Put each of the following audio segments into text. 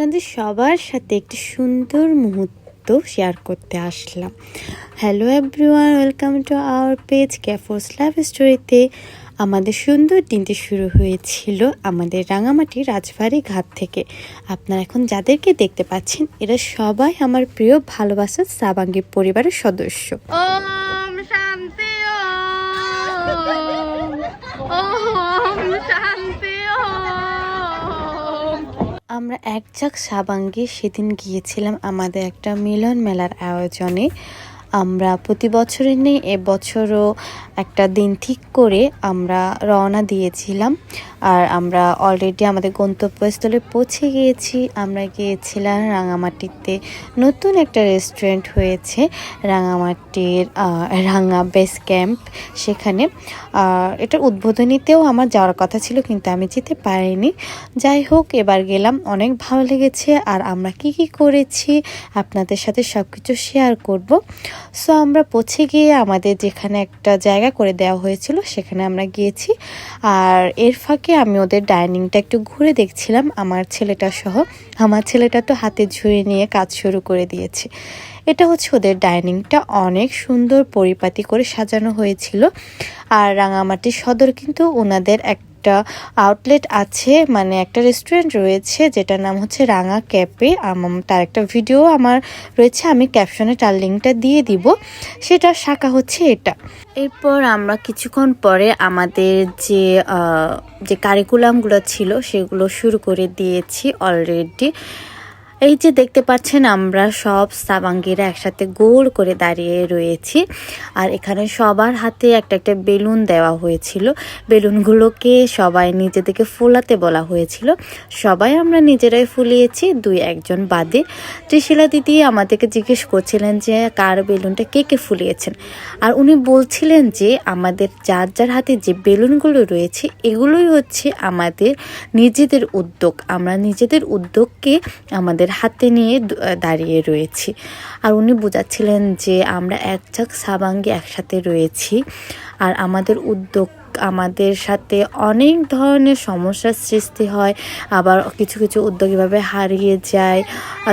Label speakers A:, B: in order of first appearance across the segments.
A: আপনাদের সবার সাথে একটি সুন্দর মুহূর্ত শেয়ার করতে আসলাম। Hello everyone welcome to our page ক্যাফোস life স্টোরিতে আমাদের সুন্দর দিনটি শুরু হয়েছিল আমাদের রাঙামাটি রাজবাড়ি ঘাট থেকে। আপনারা এখন যাদেরকে দেখতে পাচ্ছেন, এরা সবাই আমার প্রিয় ভালোবাসার সাবাঙ্গী পরিবারের সদস্য। আমরা এক ঝাঁক সাবাঙ্গে সেদিন গিয়েছিলাম আমাদের একটা মিলন মেলার আয়োজনে। আমরা প্রতি বছরের নেই এবছরও একটা দিন ঠিক করে আমরা রওনা দিয়েছিলাম। আর আমরা অলরেডি আমাদের গন্তব্যস্থলে পৌঁছে গিয়েছি। আমরা গিয়েছিলাম রাঙামাটিতে। নতুন একটা রেস্টুরেন্ট হয়েছে, রাঙামাটির রাঙা বেস ক্যাম্প সেখানে। এটার উদ্বোধনীতেও আমার যাওয়ার কথা ছিল, কিন্তু আমি যেতে পারিনি। যাই হোক, এবার গেলাম। অনেক ভালো লেগেছে। আর আমরা কি কি করেছি, আপনাদের সাথে সব কিছু শেয়ার করব। সো আমরা পৌঁছে গিয়ে আমাদের যেখানে একটা জায়গা করে দেওয়া হয়েছিল, সেখানে আমরা গিয়েছি। আর এর ফাঁকে আমি ওদের ডাইনিংটা একটু ঘুরে দেখছিলাম, আমার ছেলেটা সহ। আমার ছেলেটা তো হাতে ঝুড়ি নিয়ে কাজ শুরু করে দিয়েছে। এটা হচ্ছে ওদের ডাইনিংটা, অনেক সুন্দর পরিপাটি করে সাজানো হয়েছিল। আর রাঙামাটি সদর কিন্তু ওনাদের একটা আউটলেট আছে মানে একটা রেস্টুরেন্ট রয়েছে, যেটার নাম হচ্ছে রাঙা ক্যাফে। তার একটা ভিডিও আমার রয়েছে, আমি ক্যাপশনে তার লিঙ্কটা দিয়ে দিব। সেটার শাখা হচ্ছে এটা। এরপর আমরা কিছুক্ষণ পরে আমাদের যে যে কারিকুলামগুলো ছিল, সেগুলো শুরু করে দিয়েছি অলরেডি এই যে দেখতে পাচ্ছেন, আমরা সব সাবাঙ্গিরা একসাথে গোল করে দাঁড়িয়ে রয়েছি। আর এখানে সবার হাতে একটা একটা বেলুন দেওয়া হয়েছিল। বেলুনগুলোকে সবাই নিজেদেরকে ফোলাতে বলা হয়েছিল। সবাই আমরা নিজেরাই ফুলিয়েছি, দুই একজন বাদে। ত্রিশিলা দিদি আমাদেরকে জিজ্ঞেস করছিলেন যে, কার বেলুনটা কে কে ফুলিয়েছেন? আর উনি বলছিলেন যে, আমাদের যার যার হাতে যে বেলুনগুলো রয়েছে, এগুলোই হচ্ছে আমাদের নিজেদের উদ্যোগ। আমরা নিজেদের উদ্যোগকে আমাদের হাতে নিয়ে দাঁড়িয়ে রয়েছি। আর উনি বোঝাচ্ছিলেন যে আমরা এক চাক সাবাঙ্গে একসাথে রয়েছি। আর আমাদের উদ্যোগ, আমাদের সাথে অনেক ধরনের সমস্যার সৃষ্টি হয়। আবার কিছু কিছু উদ্যোগ এভাবে হারিয়ে যায়।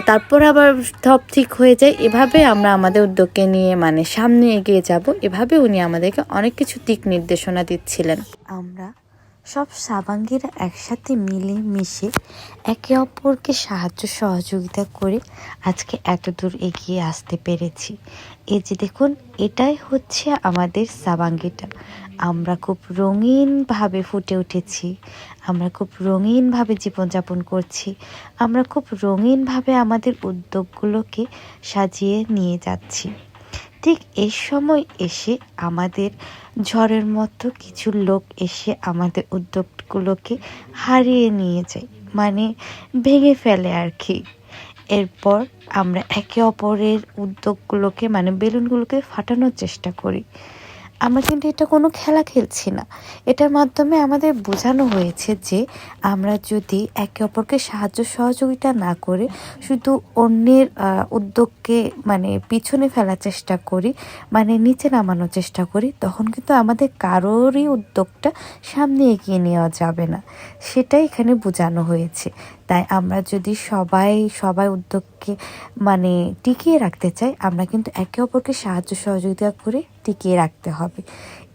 A: তারপর আবার সব ঠিক হয়ে যায়। এভাবে আমরা আমাদের উদ্যোগকে নিয়ে মানে সামনে এগিয়ে যাব। এভাবে উনি আমাদেরকে অনেক কিছু দিক নির্দেশনা দিচ্ছিলেন। আমরা সব সাবাঙ্গীরা একসাথে মিলে মিশে একে অপরকে সাহায্য সহযোগিতা করে আজকে এত দূর এগিয়ে আসতে পেরেছি। এই যে দেখুন, এটাই হচ্ছে আমাদের সাবাঙ্গিটা। আমরা খুব রঙিনভাবে ফুটে উঠেছি। আমরা খুব রঙিনভাবে জীবনযাপন করছি। আমরা খুব রঙিনভাবে আমাদের উদ্যোগগুলোকে সাজিয়ে নিয়ে যাচ্ছি। ঠিক এই সময় এসে আমাদের ঝড়ের মতো কিছু লোক এসে আমাদের উদ্যোগগুলোকে হারিয়ে নিয়ে যায়। মানে ভেঙে ফেলে আর কি। এরপর আমরা একে অপরের উদ্যোগগুলোকে মানে বেলুনগুলোকে ফাটানোর চেষ্টা করি। আমরা কিন্তু এটা কোনো খেলা খেলছি না। এটার মাধ্যমে আমাদের বোঝানো হয়েছে যে আমরা যদি একে অপরকে সাহায্য সহযোগিতা না করে শুধু অন্যের উদ্যোগকে মানে পিছনে ফেলার চেষ্টা করি মানে নিচে নামানোর চেষ্টা করি, তখন কিন্তু আমাদের কারোরই উদ্যোগটা সামনে এগিয়ে নেওয়া যাবে না। সেটাই এখানে বোঝানো হয়েছে। তাই আমরা যদি সবাই সবাই উদ্যোগকে মানে টিকিয়ে রাখতে চাই, আমরা কিন্তু একে অপরকে সাহায্য সহযোগিতা করে টিকিয়ে রাখতে হবে।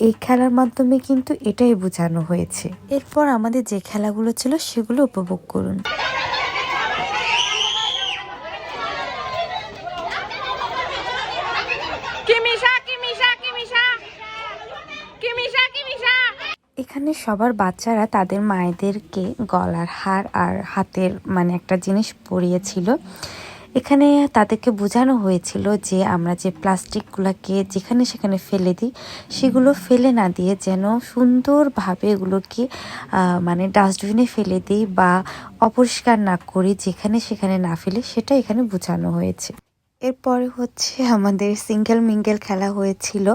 A: এই খেলার মাধ্যমে কিন্তু এটাই বোঝানো হয়েছে। এরপর আমাদের যে খেলাগুলো ছিল সেগুলো উপভোগ করুন। এখানে সবার বাচ্চারা তাদের মায়েদেরকে গলার হার আর হাতের মানে একটা জিনিস পরিয়েছিল। এখানে তাদেরকে বোঝানো হয়েছিল যে আমরা যে প্লাস্টিকগুলোকে যেখানে সেখানে ফেলে দিই, সেগুলো ফেলে না দিয়ে যেন সুন্দরভাবে এগুলোকে মানে ডাস্টবিনে ফেলে দিই বা অপরিষ্কার না করি, যেখানে সেখানে না ফেলে, সেটা এখানে বোঝানো হয়েছে। এরপরে হচ্ছে আমাদের সিঙ্গেল মিঙ্গেল খেলা হয়েছিল।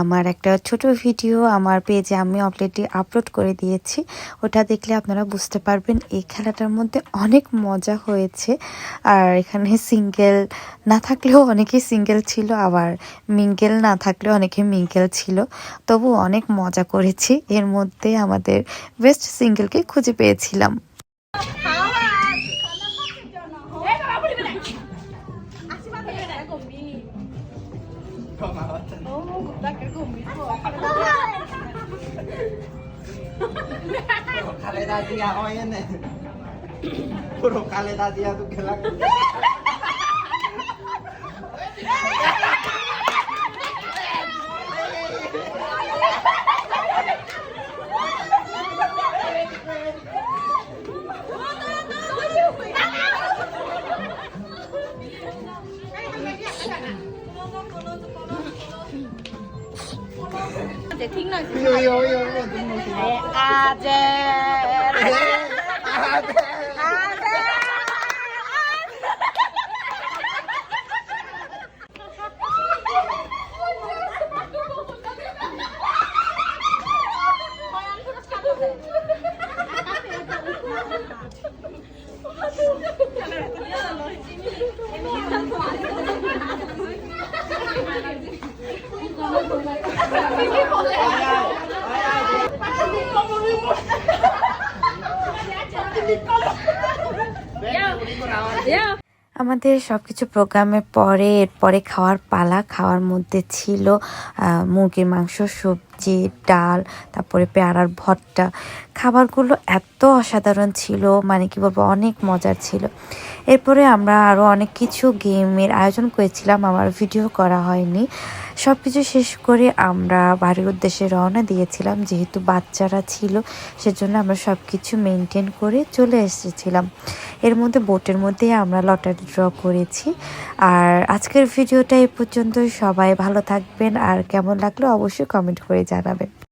A: আমার একটা ছোট ভিডিও আমার পেজে আমি অলরেডি আপলোড করে দিয়েছি। ওটা দেখলে আপনারা বুঝতে পারবেন, এই খেলাটার মধ্যে অনেক মজা হয়েছে। আর এখানে সিঙ্গেল না থাকলেও অনেকেই সিঙ্গেল ছিল, আবার মিঙ্গেল না থাকলেও অনেকে মিঙ্গেল ছিল। তবু অনেক মজা করেছি। এর মধ্যে আমাদের বেস্ট সিঙ্গেলকে খুঁজে পেয়েছিলাম।
B: Kalidad niya ako yan eh. Puro kalidad niya itong galak.
C: Ay, magagyak
B: ka na. Tulungan, tulungan, tulungan. 阿姐
C: 听了有有有我的阿姐
A: আমাদের সব কিছু প্রোগ্রামের পরে এরপরে খাওয়ার পালা খাওয়ার মধ্যে ছিল মুরগির মাংস সবজি ডাল, তারপরে পেয়ারার ভর্তা। খাবারগুলো এত অসাধারণ ছিল মানে কি বলব, অনেক মজার ছিল। এরপরে আমরা আরও অনেক কিছু গেমের আয়োজন করেছিলাম, আমার ভিডিও করা হয়নি। সব কিছু শেষ করে আমরা বাড়ির উদ্দেশ্যে রওনা দিয়েছিলাম, যেহেতু বাচ্চারা ছিল, সেজন্য আমরা সব কিছু মেনটেন করে চলে এসেছিলাম। এর মধ্যে, বোটের মধ্যে আমরা লটারি ড্র করেছি। আর আজকের ভিডিওটা এই পর্যন্ত সবাই ভালো থাকবেন। আর কেমন লাগল অবশ্যই কমেন্ট করে জানাবেন।